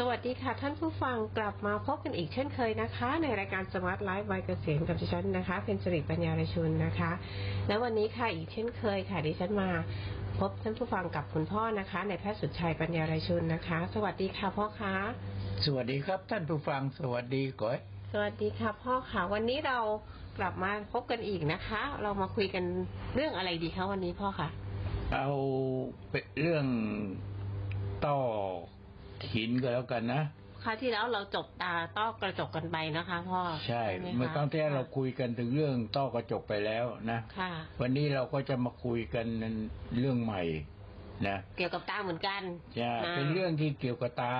สวัสดีค่ะท่านผู้ฟังกลับมาพบกันอีกเช่นเคยนะคะ ในรายการสมาร์ทไลฟ์วัยเกษียณกับดิฉันนะคะเพนจริตปัญญารชุนนะคะ และวันนี้ค่ะอีกเช่นเคยค่ะดิฉันมาพบท่านผู้ฟังกับคุณพ่อนะคะในแพทย์สุดชัยปัญญารชุนนะคะ สวัสดีค่ะพ่อคะสวัสดีครับท่านผู้ฟังสวัสดีก้อยสวัสดีค่ะพ่อค่ะ วันนี้เรากลับมาพบกันอีกนะคะ เรามาคุยกันเรื่องอะไรดีคะวันนี้พ่อคะเอาเป็นเรื่องต่อ หินก็แล้วกันนะคราวที่แล้วเราจบตาต้อกระจกกันไปนะคะพ่อใช่ไหคะเมื่อครั้งที่แล้วเราคุยกันถึงเรื่องต้อกระจกไปแล้วนะค่ะ วันนี้เราก็จะมาคุยกันเรื่องใหม่นะเกี่ยวกับตาเหมือนกันจะาเป็นเรื่องที่เกี่ยวกับตา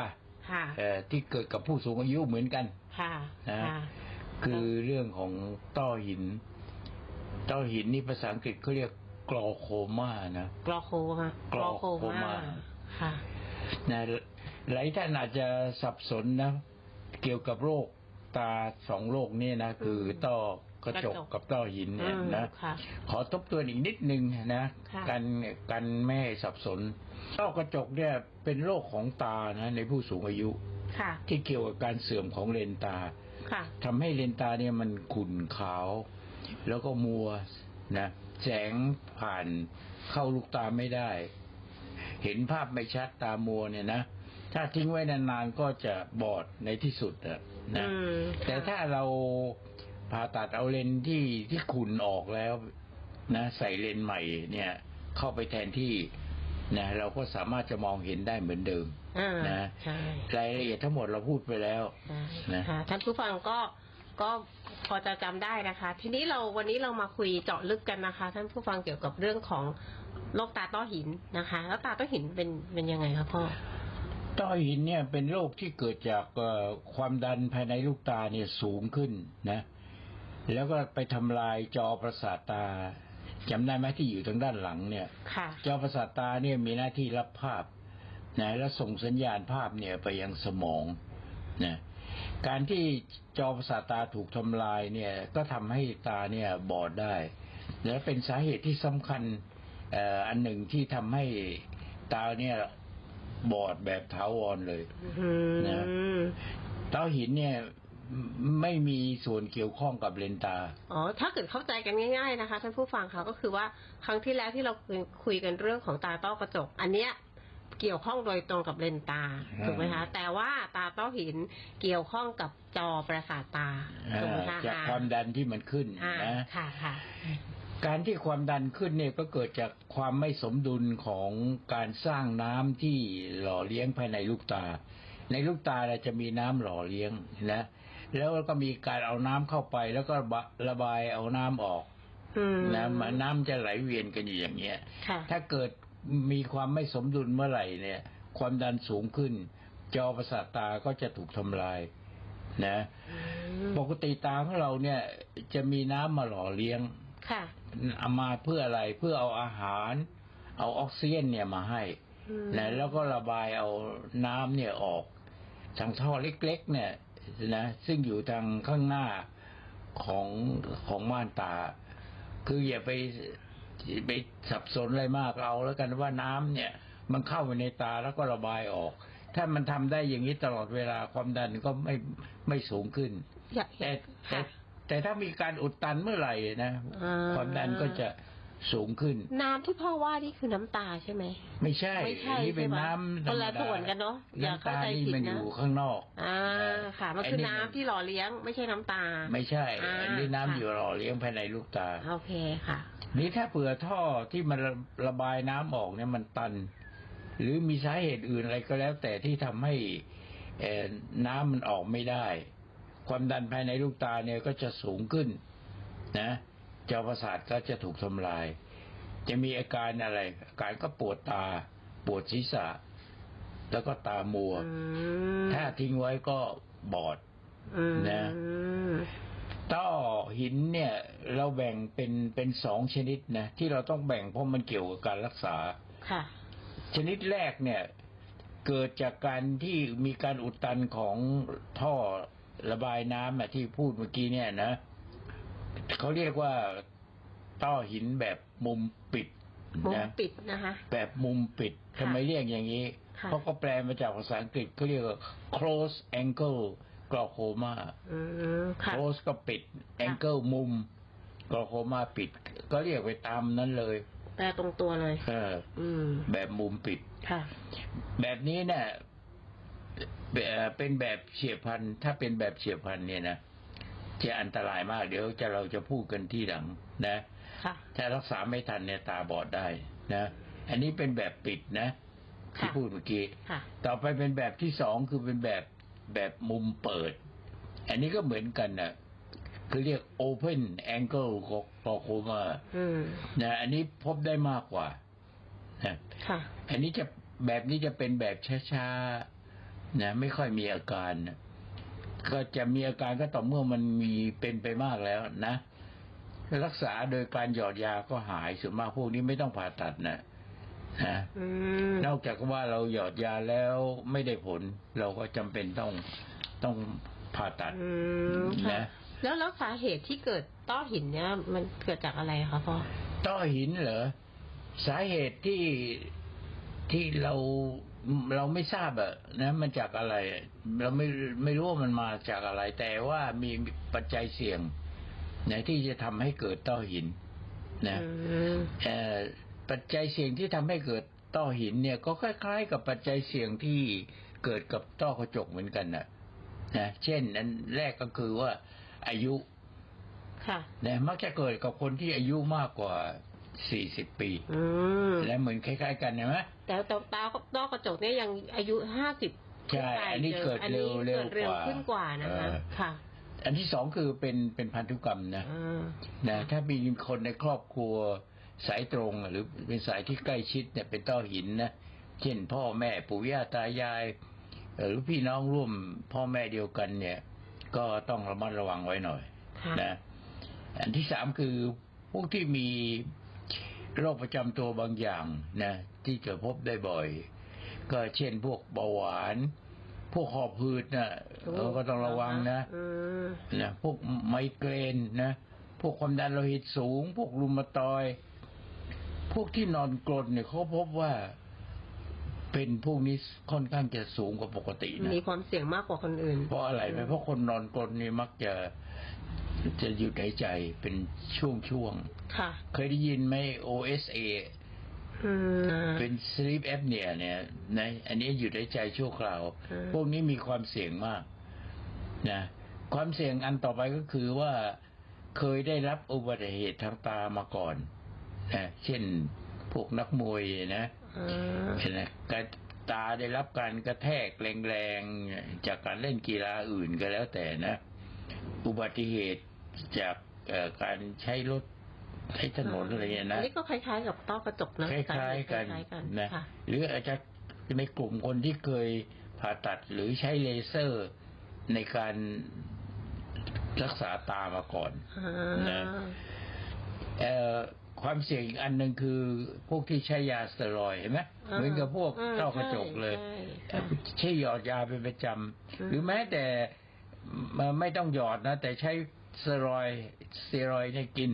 ค่ะเอ่อที่เกิดกับผู้สูงอายุเหมือนกัน ค่ะนะค่ะ คือเรื่องของต้อหิน ต้อหินนี่ภาษาอังกฤษเขาเรียกกรอโคมานะ กรอโคมากรอโคมาค่ะ นะ หลายท่านอาจจะสับสนนะ เกี่ยวกับโรคตาสองโรคนี้นะ คือต้อกระจกกระจกกับต้อหินเนี่ยอืมนะค่ะขอทบทวนอีกนิดนึงนะค่ะกันกันไม่ให้สับสนต้อกระจกเนี่ยเป็นโรคของตานะในผู้สูงอายุค่ะที่เกี่ยวกับการเสื่อมของเลนส์ตาค่ะทำให้เลนส์ตาเนี่ยมันขุ่นขาว แล้วก็มัวนะแสงผ่านเข้าลูกตาไม่ได้ เห็นภาพไม่ชัดตามัวเนี่ยนะ ถ้าทิ้งไว้นานๆก็จะบอดในที่สุดอะนะอืมแต่ค่ะถ้าเราผ่าตัดเอาเลนส์ที่ที่ขุ่นออกแล้ว นะ ใส่เลนส์ใหม่ เนี่ย เข้าไปแทนที่นะเราก็สามารถจะมองเห็นได้เหมือนเดิมอ่านะใช่รายละเอียดทั้งหมดเราพูดไปแล้วใช่นะค่ะท่านผู้ฟังก็ก็พอจะจำได้นะคะ ทีนี้เราวันนี้เรามาคุยเจาะลึกกันนะคะ ท่านผู้ฟังเกี่ยวกับเรื่องของโรคตาต้อหินนะคะ แล้วตาต้อหินเป็นเป็นยังไงคะพ่อ ต้อหินเนี่ยเป็นโรคที่เกิดจากเอ่อความดันภายในลูกตาเนี่ยสูงขึ้นนะ แล้วก็ไปทำลายจอประสาทตาจำได้ไหมที่อยู่ทางด้านหลังเนี่ยค่ะจอประสาทตาเนี่ยมีหน้าที่รับภาพนะแล้วส่งสัญญาณภาพเนี่ยไปยังสมองนะการที่จอประสาทตาถูกทำลายเนี่ยก็ทำให้ตาเนี่ยบอดได้ และเป็นสาเหตุที่สำคัญเอ่ออันหนึ่งที่ทำให้ตาเนี่ย บอดแบบถาวรเลยอืมนะต้อหินเนี่ยไม่มีส่วนเกี่ยวข้องกับเลนตา อ๋อ ถ้าเกิดเข้าใจกันง่าย ๆนะคะท่านผู้ฟังคะก็คือว่าครั้งที่แล้วที่เราคุยกันเรื่องของตาต้อกระจก อันเนี้ยเกี่ยวข้องโดยตรงกับเลนตาอืมถูกไหมคะ แต่ว่าตาต้อหินเกี่ยวข้องกับจอประสาทตาถูกไหมคะจากความดันที่มันขึ้นอ่านะค่ะค่ะ การที่ความดันขึ้นเนี่ยก็เกิดจากความไม่สมดุลของการสร้างน้ำที่หล่อเลี้ยงภายในลูกตา ในลูกตาเราจะมีน้ำหล่อเลี้ยงนะแล้วก็มีการเอาน้ำเข้าไปแล้วก็ระบะระบายเอาน้ำออกอืมนะมันน้ำจะไหลเวียนกันอยู่อย่างเงี้ยค่ะถ้าเกิดมีความไม่สมดุลเมื่อไหร่เนี่ย ความดันสูงขึ้น จอประสาทตาก็จะถูกทำลายนะ ปกติตาของเราเนี่ย จะมีน้ำมาหล่อเลี้ยง ค่ะ เอามาเพื่ออะไรเพื่อเอาอาหาร เอาออกซิเจนเนี่ยมาให้อืมนะแล้วก็ระบายเอาน้ำเนี่ยออก ทางท่อเล็ก ๆ เนี่ยนะซึ่งอยู่ทางข้างหน้าของของม่านตา คืออย่าไปไปสับสนอะไรมากเอาแล้วกันว่าน้ำเนี่ย มันเข้าไปในตาแล้วก็ระบายออก ถ้ามันทำได้อย่างนี้ตลอดเวลาความดันก็ไม่ไม่สูงขึ้นอยากแต่แต่ค่ะ แต่ถ้ามีการอุดตันเมื่อไหร่นะอ่าความดันก็จะสูงขึ้น น้ำที่พ่อว่านี่คือน้ำตาใช่ไหมไม่ใช่ไม่ใช่อันนี่เป็นใช่ไหมน้ำธรคนรมละดาส่วนกันเนอะอย่าน้ำเข้าตาใจนี่ผิดมันนะอยู่ข้างนอก อ่าค่ะ มันคือน้ำที่หล่อเลี้ยง ไม่ใช่น้ำตา ไม่ใช่อ่าอันนี้น้ำค่ะอยู่หล่อเลี้ยงภายในลูกตาโอเคค่ะ นี่ถ้าเผื่อท่อที่มันระระบายน้ำออกเนี่ยมันตัน หรือมีสาเหตุอื่นอะไรก็แล้ว แต่ที่ทำให้เอ่อน้ำมันออกไม่ได้ ความดันภายในลูกตาเนี่ยก็จะสูงขึ้นนะจอประสาทก็จะถูกทำลาย จะมีอาการอะไรอาการก็ปวดตา ปวดศีรษะ แล้วก็ตามัวอืมถ้าทิ้งไว้ก็บอดอืมนะต้อหินเนี่ย เราแบ่งเป็นเป็นสองชนิดนะที่เราต้องแบ่งเพราะมันเกี่ยวกับการรักษาค่ะ ชนิดแรกเนี่ย เกิดจากการที่มีการอุดตันของท่อ ระบายน้ำอะที่พูดเมื่อกี้เนี่ยนะเขาเรียกว่าต้อหินแบบมุมปิดมุมนะปิดนะคะ แบบมุมปิดค่ะทำไมเรียกอย่างนี้ค่ะ เขาก็แปลมาจากภาษาอังกฤษเขาเรียกว่า close angle glaucoma อืมค่ะ close ก็ปิด angle มุม glaucoma ปิด ก็เรียกไปตามนั้นเลย แปลตรงตัวเลย เออ อืม แบบมุมปิด ค่ะ แบบนี้เนี่ย เอ่อเป็นแบบเฉียบพลันถ้าเป็นแบบเฉียบพลันเนี่ยนะจะอันตรายมาก เดี๋ยวจะเราจะพูดกันที่หลังนะค่ะถ้ารักษาไม่ทันเนี่ยตาบอดได้นะ อันนี้เป็นแบบปิดนะ ที่ค่ะพูดเมื่อกี้ค่ะต่อไปเป็นแบบที่สองคือเป็นแบบแบบมุมเปิด อันนี้ก็เหมือนกันนะคือเรียก open angle glaucoma อืมนะอันนี้พบได้มากกว่านะค่ะอันนี้จะแบบนี้จะเป็นแบบช้าๆ นะไม่ค่อยมีอาการนะก็จะมีอาการก็ต่อเมื่อมันมีเป็นไปมากแล้วนะรักษาโดยการหยอดยาก็หายส่วนมากพวกนี้ไม่ต้องผ่าตัดนะนะอืมนอกจากว่าเราหยอดยาแล้วไม่ได้ผล เราก็จำเป็นต้องต้องผ่าตัดอืมค่ะนะแล้วแล้วสาเหตุที่เกิดต้อหินเนี่ยมันเกิดจากอะไรคะพ่อต้อหินเหรอสาเหตุที่ที่เรา เราไม่ทราบอะนะมันจากอะไร เราไม่ไม่รู้ว่ามันมาจากอะไร แต่ว่ามีปัจจัยเสี่ยงนะที่จะทำให้เกิดต้อหินนะอืมเอ่อปัจจัยเสี่ยงที่ทำให้เกิดต้อหินเนี่ย ก็คล้าย ๆ กับปัจจัยเสี่ยงที่เกิดกับต้อกระจกเหมือนกันนะนะเช่นอันแรกก็คือว่าอายุค่ะนะมักจะเกิดกับคนที่อายุมากกว่า40ปีอืมและเหมือนคล้าย ๆ กันใช่ไหม แต่แต่ตาต้อกระจกเนี่ยยังอายุห้าสิบใช่อันนี้เกิดเร็วเร็วเกิดเร็กวว่าขึ้นกว่านะคะ เออ ค่ะอันที่สองคือเป็นเป็นพันธุกรรมนะอืมนะถ้ามีคนในครอบครัวสายตรงหรือเป็นสายที่ใกล้ชิดเนี่ยเป็นต้อหินนะเช่นพ่อแม่ปู่ย่าตายายเอ่อหรือพี่น้องร่วมพ่อแม่เดียวกันเนี่ย ก็ต้องระมัดระวังไว้หน่อยค่ะ นะอันที่สามคือพวกที่มีโรคประจำตัวบางอย่างนะ ที่จะพบได้บ่อย ก็เช่นพวกเบาหวาน พวกหอบหืดนะเราก็ต้องระวังนะอืมนะพวกไมเกรนนะพวกความดันโลหิตสูง พวกรุมาตอยด์พวกที่นอนกรนเนี่ยเขาพบว่าเป็นพวกนี้ค่อนข้างจะสูงกว่าปกตินะมีความเสี่ยงมากกว่าคนอื่น เพราะอะไรไหมเพราะคนนอนกรนนี่มักจะจะหยุดหายใจเป็นช่วงค่ะๆเคยได้ยินไหม OSA อืมเป็น sleep apnea เนี่ยนะอันนี้หยุดหายใจชั่วคราวอืมพวกนี้มีความเสี่ยงมากนะความเสี่ยงอันต่อไปก็คือว่าเคยได้รับอุบัติเหตุทางตามาก่อนนะเช่นพวกนักมวยนะอืมเห็นไหมการตาได้รับการกระแทกแรงๆ จากการเล่นกีฬาอื่นก็แล้วแต่นะ อุบัติเหตุจากเอ่อการใช้รถ ใช้ถนนอะไรเงี้ยอันะนนี้ก็คล้ายๆกับต้อกระจกนะคล้ายๆกันคล้ายๆกันนะค่ะหรืออาจจะในกลุ่มคนที่เคยผ่าตัดหรือใช้เลเซอร์ในการรักษาตามาก่อนอ่านะเอ่อความเสี่ยงอีกอันหนึ่งคือพวกที่ใช้ยาสเตียรอยด์เห็นไหมเหมือนกับพวกาต้อกระจกเลยใช่ใช่ใช้หยอดยาเป็นประจอืมำหรือแม้แต่มาไม่ต้องหยอดนะ แต่ใช้สเตียรอยด์สเตียรอยด์เนี่ยกิน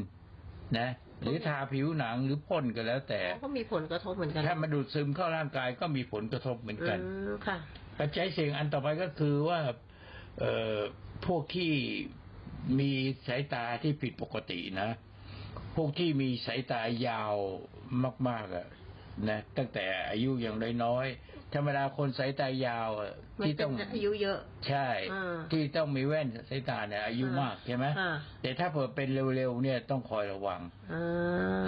นะหรือทาผิวหนังหรือพ่นก็แล้วแต่ก็มีผลกระทบเหมือนกัน ถ้ามันดูดซึมเข้าร่างกายก็มีผลกระทบเหมือนกันอืมค่ะปัจจัยเสี่ยงอันต่อไปก็คือว่า เอ่อพวกที่มีสายตาที่ผิดปกตินะ พวกที่มีสายตายาวมาก ๆอะนะตั้งแต่อายุอย่างน้อยๆ ธรรมดาคนสายตายาวอะมันที่เป็ต้อนงอายุเยอะ ใช่อ่าที่ต้องมีแว่นสายตาเนี่ยอายุมากใช่ไหมอ่าแต่ถ้าเผื่อเป็นเร็วๆเนี่ยต้องคอยระวังอ่า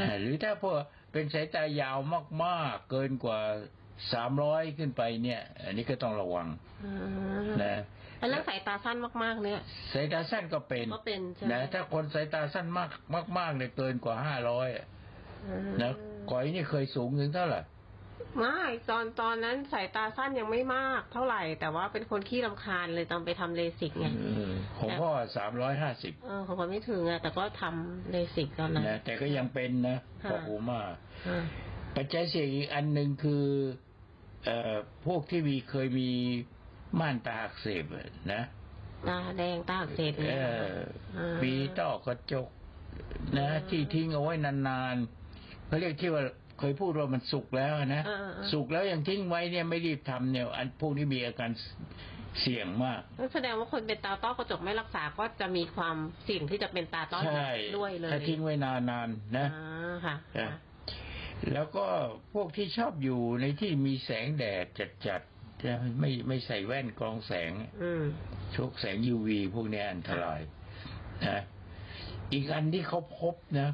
อ่าหรือถ้าพวกเป็นสายตายาวมากๆเกินกว่าสามร้อยขึ้นไปเนี่ย อันนี้ก็ต้องระวังอ่านะแล้วเรื่องสายตาสั้นมากๆเนี่ยสายตาสั้นก็เป็นก็เป็นใช่ไหมนะถ้าคนสายตาสั้นมากมากๆเนี่ยเกินกว่าห้าร้อยอ่านะก๋อยนี่เคยสูงถึงเท่าไหร่ ไม่ตอนตอนนั้นสายตาสั้นยังไม่มากเท่าไหร่ แต่ว่าเป็นคนขี้รำคาญเลยตอนไปทำเลสิกไงอืมของพ่อสามร้อยห้าสิบเออของผมไม่ถึงอะแต่ก็ทำเลสิกตอนนั้นนะแต่ก็ยังเป็นนะค่ะพอหูมากอ่าปัจจัยเสี่ยงอีกอันหนึ่งคือเอ่อพวกที่มีเคยมีม่านตาอักเสบอะนะตาแดงตาอักเสบเอเนี่ยอมีต้อกระจก นะ ที่ทิ้งเอาไว้นานๆเขาเรียกที่ว่า เคยพูดว่ามันสุกแล้วนะเออเออเออสุกแล้วยังทิ้งไว้เนี่ยไม่รีบทำเนี่ย อันพวกนี้มีอาการเสี่ยงมากนั่นแสดงว่าคนเป็นตาต้อกระจกไม่รักษาก็จะมีความเสี่ยงที่จะเป็นตาต้อใช่ด้วยเลยถ้าทิ้งไว้นานๆนะอ่าค่ะนะค่ะแล้วก็พวกที่ชอบอยู่ในที่มีแสงแดดจัดๆจะไม่ไม่ใส่แว่นกรองแสงอืมชกแสง UV พวกเนี้ยอันตรายนะอีกอันที่เขาพบนะ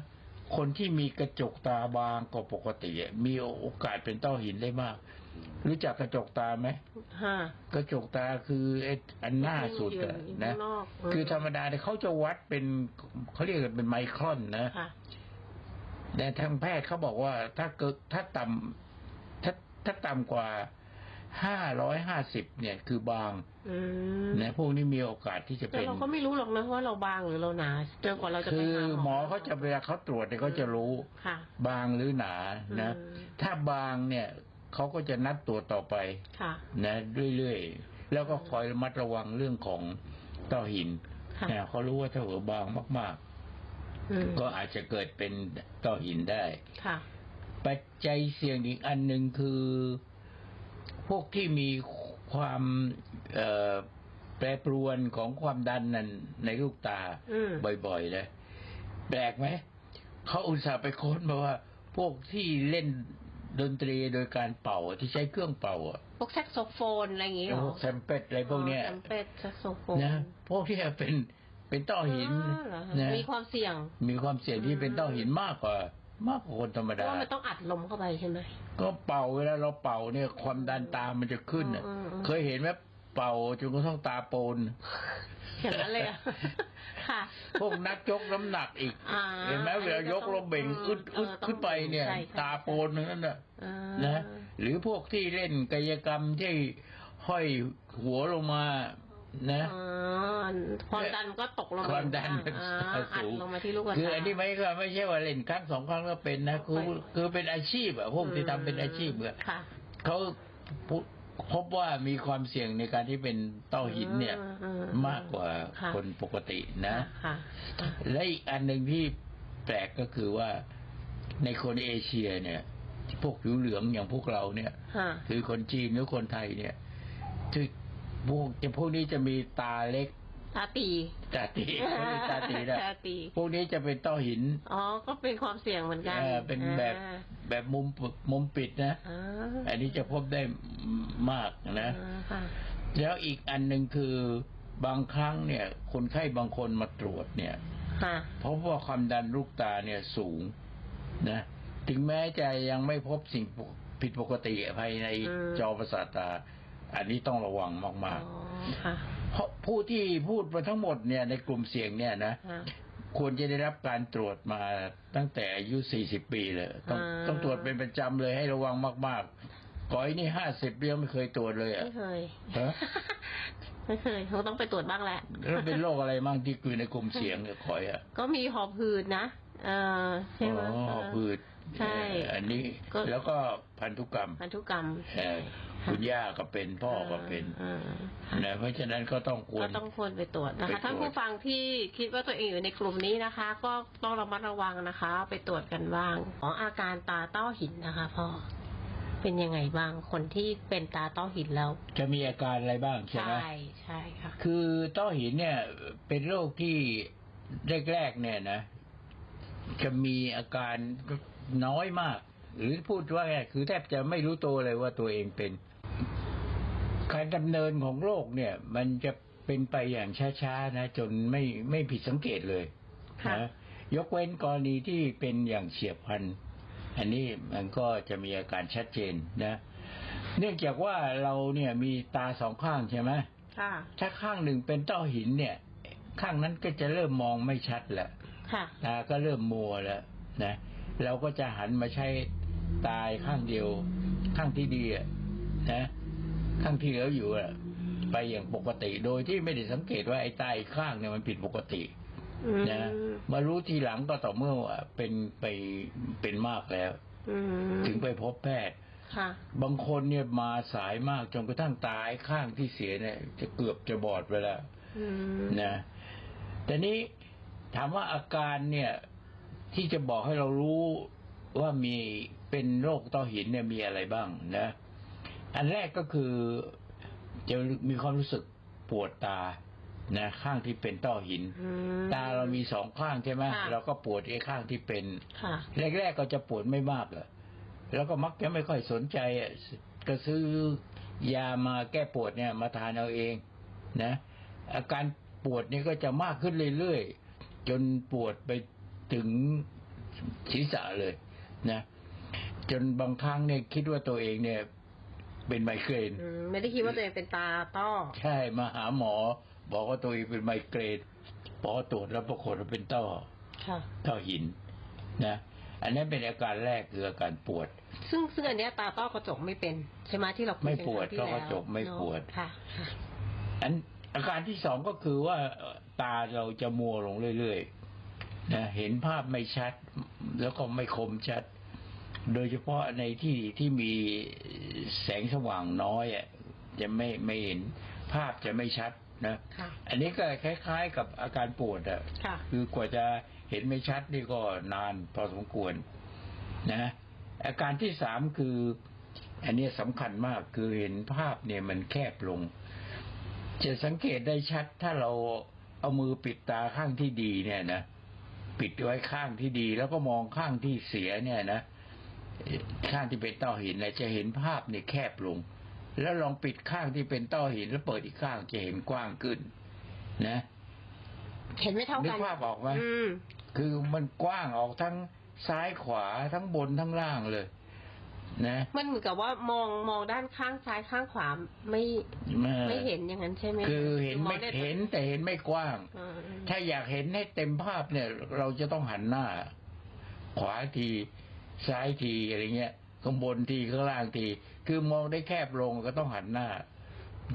คนที่มีกระจกตาบางกว่าปกติอะมีโอกาสเป็นต้อหินได้มาก รู้จักกระจกตาไหมฮะกระจกตาคือไอ้อันหน้าสุดอะอยู่นะข้างนอกคือธรรมดาเนี่ยเขาจะวัดเป็นเขาเรียกกันเป็นไมครอนนะค่ะแต่ทางแพทย์เขาบอกว่าถ้าเกิดถ้าต่ำถ้าถ้าต่ำกว่า ห้าร้อยห้าสิบเนี่ยคือบางอืมนะพวกนี้มีโอกาสที่จะแต่เป็น เราก็ไม่รู้หรอกนะว่าเราบางหรือเราหนาจนกว่าเราจะไปคือหาหมอเขาจะเวลาเขาตรวจเนี่ยเขาจะรู้ ค่ะ บางหรือหนานะ อืม ถ้าบางเนี่ยเขาก็จะนัดตรวจต่อไป ค่ะ นะเรื่อยๆ แล้วก็คอยระมัดระวังเรื่องของต้อหินค่ะ นะเขารู้ว่าถ้าหัวบางมากอืมๆ ก็อาจจะเกิดเป็นต้อหินได้ ค่ะ ปัจจัยเสี่ยงอีกอันหนึ่งคือ พวกที่มีความเอ่อแปรปรวนของความดันนั้นในลูกตาอืมบ่อยๆนะแปลกไหมเขาอุตส่าห์ไปค้นมาว่า พวกที่เล่นดนตรีโดยการเป่าที่ใช้เครื่องเป่าอะพวกแซกโซโฟนอะไรอย่างงี้เหรอพวกแซมเป็ดอะไรพวกเนี้ยอ๋อแซมเป็ดแซกโซโฟนนะพวกที่เป็นเป็นต้อหินอ๋อเหรอคะนะมีความเสี่ยง มีความเสี่ยงที่เป็นต้อหินมากกว่า มากกว่าคนธรรมเพราะดาว่ามันต้องอัดลมเข้าไปใช่ไหม ก็เป่าเวลาเราเป่าเนี่ยความดันตามันจะขึ้นน่ะ อืมอืม เคยเห็นไหมเป่าจนกระทั่งตาโปน อย่างนั้นเลยอะ ค่ะ พวกนักยกน้ำหนักอีก อ่าเห็นไหมเวลายกลมเบ่งอึดอึดเออต้องขึ้นไปเนี่ย ใช่ใช่ ตาโปนทั้งนั้นน่ะ อ่านะ หรือพวกที่เล่นกายกรรมที่ห้อยหัวลงมา นะอ๋อความดันก็ตกลงความดันอ่าอัดสูงลงมาที่ลูกกระตาคืออันนี้ไม่ก็ไม่ใช่ว่าเล่นครั้งสองครั้งก็เป็นนะคือไม่คือเป็นอาชีพอะพวกที่ทำเป็นอาชีพอะค่ะเขาพบพบว่ามีความเสี่ยงในการที่เป็นต้อหินเนี่ยอือืมากกว่าค่ะคนปกตินะค่ะค่ะและอีกอันหนึ่งที่แปลกก็คือว่าในคนเอเชียเนี่ย พวกผิวเหลืองอย่างพวกเราเนี่ยค่ะคือคนจีนหรือคนไทยเนี่ยที่ พวกจะพวกนี้จะมีตาเล็ก ตาตีตาตีเขาเรียกตาตีนะตาตีพวกนี้จะเป็นต้อหิน อ๋อ ก็เป็นความเสี่ยงเหมือนกันเออเป็นแบบอ่าแบบมุมมุมปิดนะอ่าอันนี้จะพบได้มากนะอ่าค่ะแล้วอีกอันหนึ่งคือบางครั้งเนี่ย คนไข้บางคนมาตรวจเนี่ยค่ะเพราะว่าความดันลูกตาเนี่ยสูงนะถึงแม้จะยังไม่พบสิ่งผิดปกติภายในอืมจอประสาทตา อันนี้ต้องระวังอ๋อมากค่ะๆเพราะผู้ที่พูดมาทั้งหมดเนี่ยในกลุ่มเสี่ยงเนี่ยนะค่ะควรจะได้รับการตรวจมาตั้งแต่อายุ 40 ปีเลย ต้องอ่าต้องตรวจเป็นประจำเลยให้ระวังมาก ๆก่อยนี่50ปียังไม่เคยตรวจเลยอะ ไม่เคยฮะไม่เคยคงต้องไปตรวจบ้างแหละแล้วเป็นโรคอะไรบ้างที่คือในกลุ่มเสี่ยงเนี่ยก่อยอะ ก็มีหอบหืดนะเออใช่ไหมอ๋อเออพืชใช่ อันนี้ก็แล้วก็พันธุกรรม พันธุกรรมเอ่อ คุณย่าก็เป็นพ่อก็เป็นอ่านะเพราะฉะนั้นก็ต้องควก็รต้องควรไปตรวจนะไปตรวคะจท่านผู้ฟังที่คิดว่าตัวเองอยู่ในกลุ่มนี้นะคะ ก็ต้องระมัดระวังนะคะ ไปตรวจกันบ้างของอาการตาต้อหินนะคะพ่อเป็นยังไงบ้างคนที่เป็นตาต้อหินแล้ว จะมีอาการอะไรบ้างใช่ไหมใช่ใช่ค่ะคือต้อหินเนี่ย เป็นโรคที่แรกๆเนี่ยนะ จะมีอาการน้อยมาก หรือพูดว่าไงคือแทบจะไม่รู้ตัวเลยว่าตัวเองเป็น การดำเนินของโรคเนี่ย มันจะเป็นไปอย่างช้าๆนะจนไม่ไม่ผิดสังเกตเลยค่ะนะยกเว้นกรณีที่เป็นอย่างเฉียบพลันอันนี้มันก็จะมีอาการชัดเจนนะ เนื่องจากว่าเราเนี่ยมีตาสองข้างใช่ไหมค่ะถ้าข้างหนึ่งเป็นต้อหินเนี่ย ข้างนั้นก็จะเริ่มมองไม่ชัดแล้วค่ะตาก็เริ่มมัวแล้วนะเราก็จะหันมาใช้ตายข้างเดียว ข้างที่ดีอะนะ ข้างที่เหลืออยู่อะไปอย่างปกติ โดยที่ไม่ได้สังเกตว่าไอ้ตาอีกข้างเนี่ยมันผิดปกติอืมนะมารู้ทีหลังก็ต่อเมื่อว่าเป็นไปเป็นมากแล้วอืมถึงไปพบแพทย์ค่ะบางคนเนี่ยมาสายมากจนกระทั่งตายข้างที่เสียเนี่ย จะเกือบจะบอดไปแล้วอืมนะแต่นี้ถามว่าอาการเนี่ย ที่จะบอกให้เรารู้ว่ามีเป็นโรคต้อหินเนี่ยมีอะไรบ้างนะ อันแรกก็คือจะมีความรู้สึกปวดตานะข้างที่เป็นต้อหินอืมตาเรามีสองข้างใช่ไหมค่ะเราก็ปวดไอ้ข้างที่เป็นค่ะแรกๆก็จะปวดไม่มากอะแล้วก็มักจะไม่ค่อยสนใจอะก็ซื้อยามาแก้ปวดเนี่ย มาทานเอาเอง นะ อาการปวดนี่ก็จะมากขึ้นเรื่อยๆจนปวดไปถึงศีรษะเลย นะ จนบางครั้งเนี่ยคิดว่าตัวเองเนี่ย เป็นไมเกรนอืมไม่ได้คิดว่าตัวเองเป็นตาต้อ ใช่มาหาหมอ บอกว่าตัวเองเป็นไมเกรนพอตรวจแล้วปรากฏว่าเป็นต้อค่ะต้อหินนะอันนั้นเป็นอาการแรกคืออาการปวด ซึ่งซึ่งอันเนี้ยตาต้อกระจกไม่เป็น ใช่ไหมที่เราคุยไม่กันปวดครั้งที่ต้อกระจกไม่แล้วปวดค่ะค่ะอันอาการที่สองก็คือว่าเอ่อตาเราจะมัวลงเรื่อยๆนะเห็นภาพไม่ชัด แล้วก็ไม่คมชัด โดยเฉพาะในที่ที่มีแสงสว่างน้อยอะจะไม่ไม่เห็นภาพจะไม่ชัดนะค่ะอันนี้ก็คล้ายๆกับอาการปวดอะค่ะคือกว่าจะเห็นไม่ชัดนี่ก็นานพอสมควรนะอาการที่สามคือ อันนี้สำคัญมากคือเห็นภาพเนี่ยมันแคบลง จะสังเกตได้ชัดถ้าเราเอามือปิดตาข้างที่ดีเนี่ยนะปิดไว้ข้างที่ดีแล้วก็มองข้างที่เสียเนี่ยนะเอ่อ ข้างที่เป็นต้อหินเนี่ยจะเห็นภาพเนี่ยแคบลง แล้วลองปิดข้างที่เป็นต้อหิน แล้วเปิดอีกข้างจะเห็นกว้างขึ้น นะเห็นไม่เท่านึกักนภาพออกไหมอืมคือมันกว้างออกทั้งซ้ายขวาทั้งบนทั้งล่างเลย นะมันเหมือนกับว่ามองมองด้านข้างซ้ายข้างขวาไม่เอ่อไม่เห็นอย่างนั้นใช่ไหมคือเห็นไม่องด้เห็นแต่เห็นไม่กว้างอ่าถ้าอยากเห็นให้เต็มภาพเนี่ย เราจะต้องหันหน้า ขวาที ซ้ายทีอะไรเงี้ยข้างบนทีข้างล่างที คือมองได้แคบลงก็ต้องหันหน้า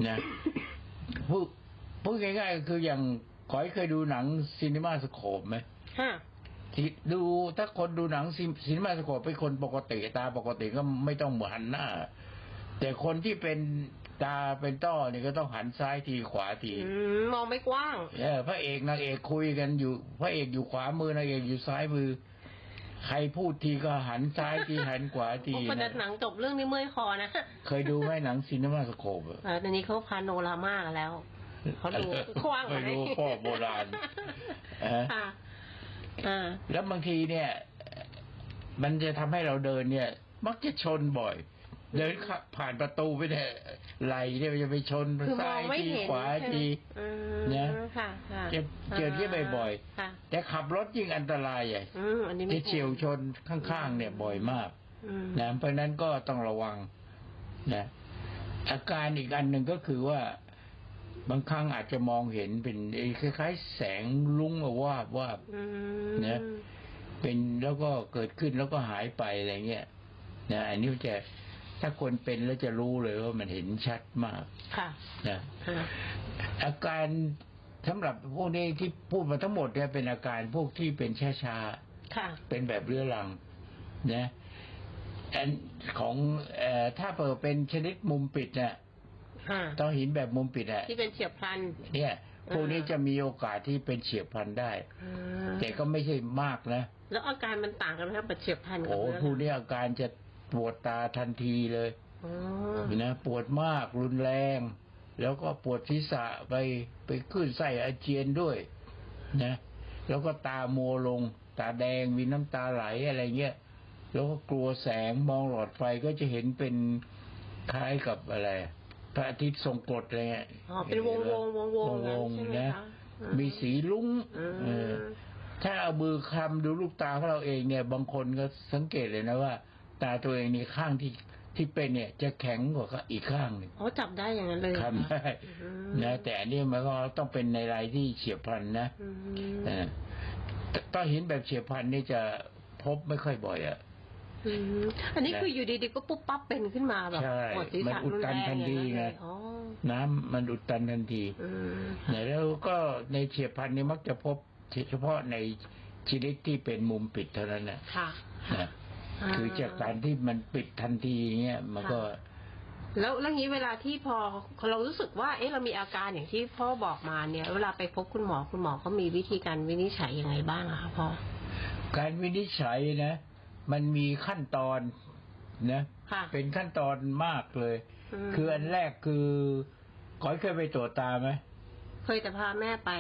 นะพูดพูดง่ายๆก็คืออย่างขอยเคยดูหนังซีนีมาสโคปไหมฮะที่ดูถ้าคนดูหนังซีซีนีมาสโคปเป็นคนปกติตาปกติก็ไม่ต้องหันหน้า แต่คนที่เป็นตาเป็นต้อเนี่ยก็ต้องหันซ้ายทีขวาทีอืมมองไม่กว้างเออพระเอกนางเอกคุยกันอยู่ พระเอกอยู่ขวามือนางเอกอยู่ซ้ายมือ ใครพูดทีก็หันซ้ายทีหันขวาทีพอจะหนันะงจบเรื่องนี้เมื่อยคอนะเคยดูไหมหนังซีนีมาสโคปเออตอนนี้เขาพาโนรามากันแล้วเขาดูกว้างกไม่ว่านี้รู้พ่อโบราณเออค่ะอ่าแล้วบางทีเนี่ย มันจะทำให้เราเดินเนี่ย มักจะชนบ่อย เดินขับผ่านประตูไปเนี่ยไหลเนี่ยมันจะไปชนคือมซ้าองยไม่ทีเห็นขวาใช่ไหมทีอืมนะค่ะค่ะจะเจอที่บ่อยค่ะแต่ขับรถยิ่งอันตรายอะอืมอันนี้ไม่ที่เฉียวชนข้างๆเนี่ยบ่อยมากอืมนะเพราะฉะนั้นก็ต้องระวังนะอาการอีกอันหนึ่งก็คือว่าบางครั้งอาจจะมองเห็นเป็นไอ้คล้ายๆ แสงลุ้งอะวาบวาบอืมนะเป็นแล้วก็เกิดขึ้นแล้วก็หายไปอะไรเงี้ยนะอันนี้จะ ถ้าคนเป็นแล้วจะรู้เลยว่ามันเห็นชัดมากค่ะนะค่ะอาการสำหรับพวกนี้ที่พูดมาทั้งหมดเนี่ยเป็นอาการพวกที่เป็นช้าๆค่ะเป็นแบบเรื้อรังนะอันของเอ่อถ้าเปิดเป็นชนิดมุมปิดเนี่ยค่ะต้องหินแบบมุมปิดอะที่เป็นเฉียบพลัน เนี่ยอ่าพวกนี้จะมีโอกาสที่เป็นเฉียบพลันได้อ่าแต่ก็ไม่ใช่มากนะแล้วอาการมันต่างกันไหมครับแบบเฉียบพลันกับโอ้เรื้อรังพวกนี้อาการจะ ปวดตาทันทีเลยอ๋อนะปวดมากรุนแรง แล้วก็ปวดศีรษะไปไปขึ้นไส้อาเจียนด้วย นะ แล้วก็ตาโมวลง ตาแดงมีน้ำตาไหลอะไรเงี้ยแล้วก็กลัวแสงมองหลอดไฟก็จะเห็นเป็นคล้ายกับอะไรพระอาทิตย์ทรงกรดอะไรเงี้ยอ๋อเป็นวงวงวงวงวงใช่ไหมๆนะคะอืมีสีลุ้งอืมเออถ้าเอามือคลำดูลูกตาของเราเองเนี่ย บางคนก็สังเกตเลยนะว่า ตาตัวเองนี่ข้างที่ที่เป็นเนี่ยจะแข็งกว่าอีกข้างหนึ่งอ๋อจับได้อย่างนั้นเลยทำได้อืมนะแต่อันนี้มันก็ต้องเป็นในรายที่เฉียบพลันนะอืมเออแต่ต้อหินแบบเฉียบพลันนี่จะพบไม่ค่อยบ่อยอะอืมอันนี้คืออยู่ดีๆก็ปุ๊บปั๊บเป็นขึ้นมาแบบใช่ปวดศีรมันษะอุดรุนตัแรนงทันอย่างทีนั้นไงเลยอ๋อน้ำมันอุดตันทันทีอืมนะแล้วก็ในเฉียบพลันนี่มักจะพบเฉพาะในชนิดที่เป็นมุมปิดเท่านั้นนะค่ะนะา คือจากการที่มันปิดทันทีเงี้ยมันก็ แล้วแล้วงี้เวลาที่พอเรารู้สึกว่า เอ๊ะเรามีอาการอย่างที่พ่อบอกมาเนี่ย เวลาไปพบคุณหมอคุณหมอเขามีวิธีการวินิจฉัยยังไงบ้างอะคะพ่อการวินิจฉัยนะ มันมีขั้นตอนนะค่ะเป็นขั้นตอนมากเลยมคืออันแรกคือก้อยเคยไปตรวจตาไหมเคยแต่พาแม่ไป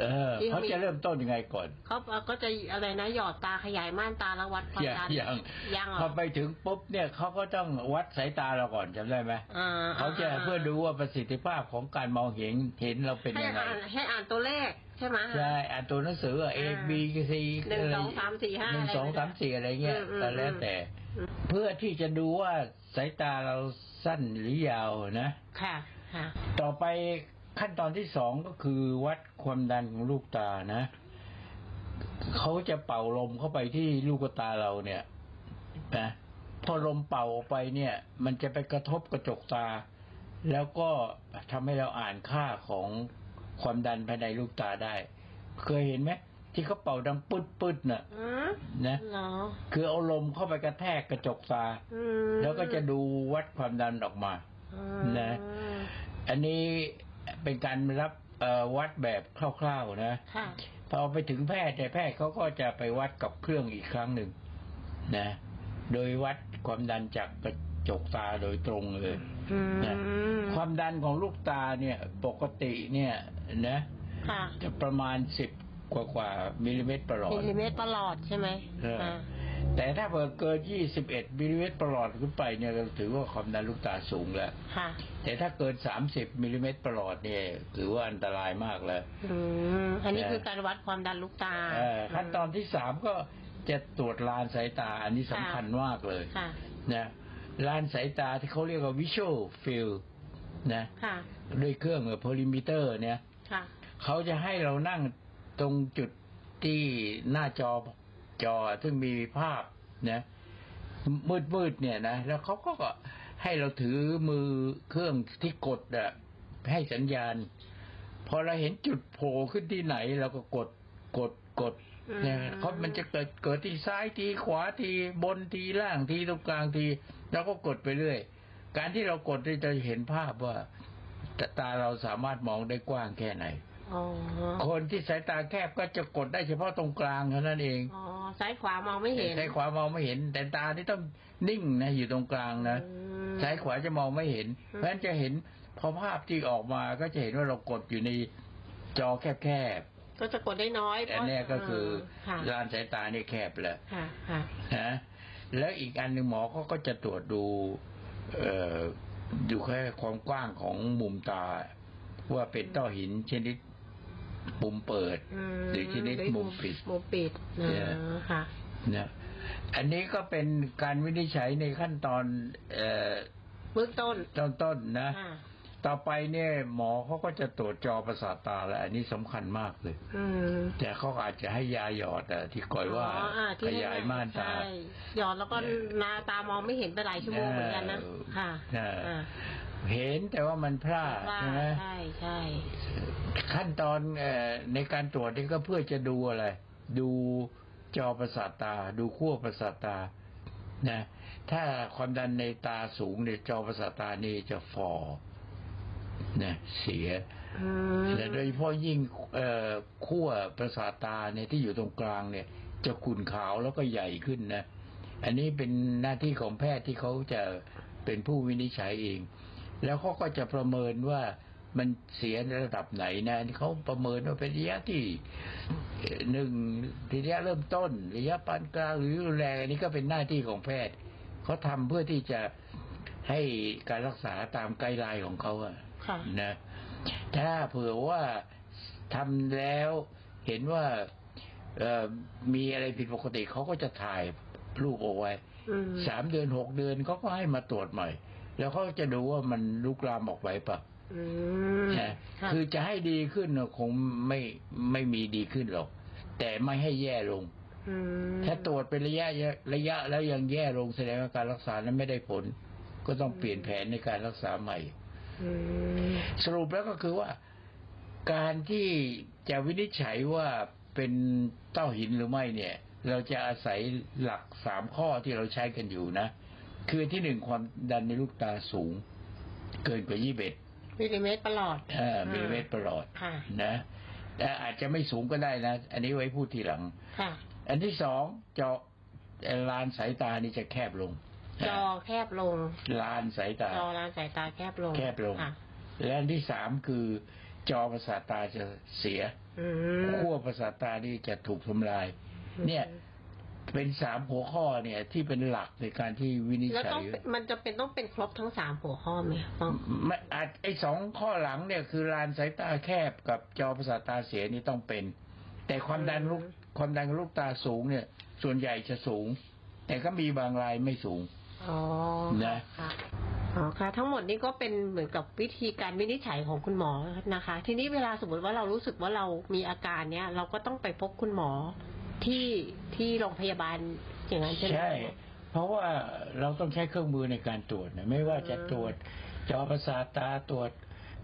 เออที่เขาเขามีจะเริ่มต้นยังไงก่อนเขาก็จะอะไรนะหยอดตาขยายม่านตาแล้ววัดความอย่างดันอย่างยังเหรพออไปถึงปุ๊บเนี่ยเขาก็ต้องวัดสายตาเราก่อนจำได้ไหมอ่าเขาจะเพื่อดูว่าประสิทธิภาพของการมองเห็นเห็นเราเป็นให้ยังไงอ่านให้อ่านตัวเลขใช่ไหมใช่อ่านตัวหนังสืออะ A B C หนึ่งสองสามสี่ห้าหนึ่งสองสามสี่อะไรเงี้ยอืมอืมก็แล้วแต่อืมเพื่อที่จะดูว่าสายตาเราสั้นหรือยาวนะ ค่ะค่ะต่อไป ขั้นตอนที่สองก็คือวัดความดันของลูกตานะเขาจะเป่าลมเข้าไปที่ลูกตาเราเนี่ยนะพอลมเป่าออกไปเนี่ย มันจะไปกระทบกระจกตา แล้วก็ทำให้เราอ่านค่าของความดันภายในลูกตาได้ เคยเห็นไหมที่เขาเป่าดังปึ๊ดปึ๊ดๆน่ะอืมนะเหรอคือเอาลมเข้าไปกระแทกกระจกตาอืมแล้วก็จะดูวัดความดันออกมาอืมนะอันนี้ เป็นการรับเอ่อวัดแบบคร่าวๆนะค่ะพอไปถึงแพทย์แต่ยแพทย์เขาก็จะไปวัดกับเครื่องอีกครั้งหนึ่งนะ โดยวัดความดันจากกระจกตาโดยตรงเลยอืมนะความดันของลูกตาเนี่ยปกติเนี่ยนะค่ะจะประมาณสิบกว่ากว่ามิลลิเมตรประหลอมิดลลิเมตรประหลอดใช่ไหมเอออ่า แต่ถ้าเกิดเกินยี่สิบเอ็ดมิลลิเมตรประหลอดขึ้นไปเนี่ยเราถือว่าความดันลูกตาสูงแล้ว ค่ะ แต่ถ้าเกินสามสิบมิลลิเมตรประหลอดเนี่ยถือว่าอันตรายมากแล้ว อืมอันนี้นะคือการวัดความดันลูกตาเอ่อขั้นตอนที่สามก็จะตรวจลานสายตา อันนี้สำคัญมากเลยค่ะ นะลานสายตาที่เขาเรียกว่า visual field นะค่ะด้วยเครื่องโพลิมิเตอร์ เนี่ย ค่ะเขาจะให้เรานั่งตรงจุดที่หน้าจอ จอซึ่งมีภาพนะมืดมืดๆเนี่ยนะแล้วเขาก็ให้เราถือมือเครื่องที่กดอะให้สัญญาณ พอเราเห็นจุดโผล่ขึ้นที่ไหนเราก็กดกดกดอืมเนี่ยเขามันจะเกิดเกิดที่ซ้ายทีขวาทีบนทีล่างทีตรงกลางทีเราก็กดไปเรื่อย การที่เรากดเนี่ยจะเห็นภาพว่าตาเราสามารถมองได้กว้างแค่ไหนอ๋อคนที่สายตาแคบก็จะกดได้เฉพาะตรงกลางเท่านั้นเอง อ๋อ ซ้ายขวามองไม่เห็นซ้ายขวามองไม่เห็น แต่ตาที่ต้องนิ่งนะอยู่ตรงกลางนะอืมซ้ายขวาจะมองไม่เห็น เพราะฉะนั้นจะเห็นพอภาพที่ออกมาก็จะเห็นว่าเรากดอยู่ในจอแคบก็จะกดได้น้อยๆอันเนี้ยก็คือค่ะลานสายตานี่แคบแหละค่ะค่ะนะแล้วอีกอันหนึ่งหมอเขาก็จะตรวจดู เอ่อดูแค่ความกว้างของมุมตา ว่าเป็นต้อหินชนิด มุมเปิดอืมหรือชนิดมุมปิดมุมปิดเนี่นะยค่ะนะอันนี้ก็เป็นการวินิจฉัยในขั้นตอนเอ่อเบื้องต้นต้นๆนะค่ะต่อไปเนี่ย หมอเขาก็จะตรวจจอประสาทตาแล้วอันนี้สำคัญมากเลยอืมแต่เขาอาจจะให้ยาหยอดอะที่ก่อยว่าอ๋ออ่ขยายม่านตาใช่หยอดแล้วก็เนี่ยนาตามองไม่เห็นไปหลายชั่วโมงเหมือนกันนะเออค่ะใช่อ่า เห็นแต่ว่ามันพลาดว่าใช่ไหมใช่ใช่ขั้นตอนเอ่อในการตรวจนี่ก็เพื่อจะดูอะไร ดูจอประสาทตา ดูขั้วประสาทตานะถ้าความดันในตาสูงเนี่ยจอประสาทตานี่จะฟอนะเสียอืมและโดยเฉพาะยิ่งเอ่อขั้วประสาทตาเนี่ยที่อยู่ตรงกลางเนี่ย จะขุ่นขาวแล้วก็ใหญ่ขึ้นนะอันนี้เป็นหน้าที่ของแพทย์ที่เขาจะเป็นผู้วินิจฉัยเอง แล้วเขาก็จะประเมินว่ามันเสียในระดับไหนนะอันนี้เขาประเมินว่าเป็นระยะที่เอ่อหนึ่งระยะเริ่มต้นระยะปานกลางหรือรุนแรงอันนี้ก็เป็นหน้าที่ของแพทย์เขาทำเพื่อที่จะให้การรักษาตามไกด์ไลน์ของเขาอะค่ะนะถ้าเผื่อว่าทำแล้วเห็นว่าเอ่อมีอะไรผิดปกติเขาก็จะถ่ายรูปเอาไว้อืมสามเดือนหกเดือนเขาก็ให้มาตรวจใหม่ แล้วเขาจะดูว่ามันลุกลามออกไปปะอืมนะค่ะคือจะให้ดีขึ้นน่ะคงไม่ไม่มีดีขึ้นหรอก แต่ไม่ให้แย่ลงมถ้าตรวจเป็นระยะระยะแล้วยังแย่ลงแสดงว่าการรักษานั้นไม่ได้ผล ก็ต้องเปลี่ยนแผนในการรักษาใหม่อืมสรุปแล้วก็คือว่า การที่จะวินิจฉัยว่าเป็นเต้าหินหรือไม่เนี่ย เราจะอาศัยหลักสามข้อที่เราใช้กันอยู่นะ คือที่หนึ่งความดันในลูกตาสูง เกินกว่ายี่สิบเอ็ดมิลลิเมตรประหลอดมิลลิเมตรประหลอดค่ะนะแต่อาจจะไม่สูงก็ได้นะ อันนี้ไว้พูดทีหลังค่ะ อันที่สองจอเอ่อลานสายตานี่จะแคบลง จอแคบลง ลานสายตา จอลานสายตาแคบลง แคบลงค่ะและอันที่สามคือ จอประสาทตาจะเสียอืมขั้วประสาทตานี่จะถูกทำลาย เนี่ย เป็นสามหัวข้อเนี่ย ที่เป็นหลักในการที่วินิจแล้วฉัต้องยเป็นมันจะเป็นต้องเป็นครบทั้งสามหัวข้อไหมต้อง ไม่อาจไอ้สองข้อหลังเนี่ยคือลานสายตาแคบกับจอประสาทตาเสียนี่ต้องเป็น แต่ความดันลูกความดันลูกตาสูงเนี่ย ส่วนใหญ่จะสูง แต่ก็มีบางรายไม่สูง อ๋อนะ ค่ะอ๋อค่ะ ทั้งหมดนี้ก็เป็นเหมือนกับวิธีการวินิจฉัยของคุณหมอนะคะ ทีนี้เวลาสมมติว่าเรารู้สึกว่าเรามีอาการเนี้ย เราก็ต้องไปพบคุณหมอ ที่ที่โรงพยาบาลอย่างนั้นใช่ไหมใช่ เพราะว่าเราต้องใช้เครื่องมือในการตรวจนะไม่ว่าจะตรวจจอประสาทตาตรวจ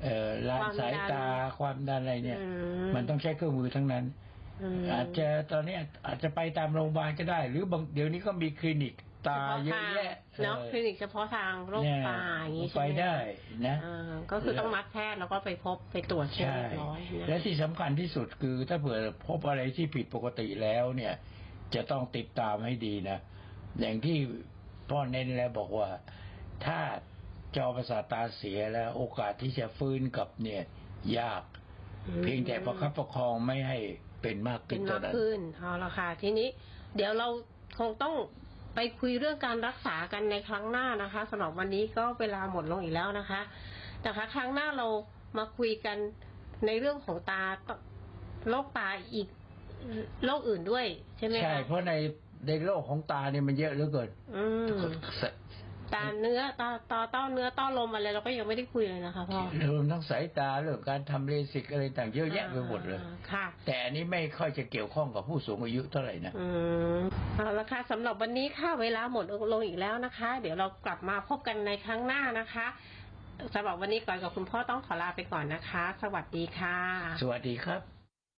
เอ่อลานสายตาความดันอะไรเนี่ยอืมันต้องใช้เครื่องมือทั้งนั้นมอาจจะตอนนี้อาจจะไปตามโรงพยาบาลก็ได้ หรือบางเดี๋ยวนี้ก็มีคลินิก ตาเยอะแยะเนาะคลินิกเฉพาะทางโรคเนี่ยตาอย่างนี้ใช่ไปไหมได้นะอ่าก็คือต้องนัดแพทย์แล้วก็ไปพบไปตรวจเชื้อใช่เรียบร้อยนะและที่สำคัญที่สุดคือถ้าเผื่อพบอะไรที่ผิดปกติแล้วเนี่ย จะต้องติดตามให้ดีนะ อย่างที่พ่อเน้นแล้วบอกว่าถ้าจอประสาทตาเสียแล้ว โอกาสที่จะฟื้นกลับเนี่ย ยาก เพียงแต่ประคับประคองไม่ให้เป็นมากเป็ขึ้นนมาเท่ากนั้นขึ้นเอาละค่ะทีนี้ เดี๋ยวเราคงต้อง ไปคุยเรื่องการรักษากันในครั้งหน้านะคะสำหรับวันนี้ก็เวลาหมดลงอีกแล้วนะคะนะคะ ครั้งหน้าเรามาคุยกันในเรื่องของตาโรคตาอีกโรคอื่นด้วย ใช่ไหมคะใช่เพราะในในโลกของตาเนี่ยมันเยอะเหลือเกินอืม ตาเนื้อตาตาต้อเนื้อต้อลมอะไรเราก็ยังไม่ได้คุยเลยนะคะพ่อรวมทั้งสายตาเรื่องการทำเลสิกอะไรต่างเยอะแยะไปหมดเลยอ่าค่ะ แต่อันนี้ไม่ค่อยจะเกี่ยวข้องกับผู้สูงอายุเท่าไหร่นะอืมเอาละค่ะสำหรับวันนี้ค่ะเวลาหมดลงอีกแล้วนะคะ เดี๋ยวเรากลับมาพบกันในครั้งหน้านะคะสำหรับวันนี้ก่อนกับคุณพ่อต้องขอลาไปก่อนนะคะ สวัสดีค่ะ สวัสดีครับ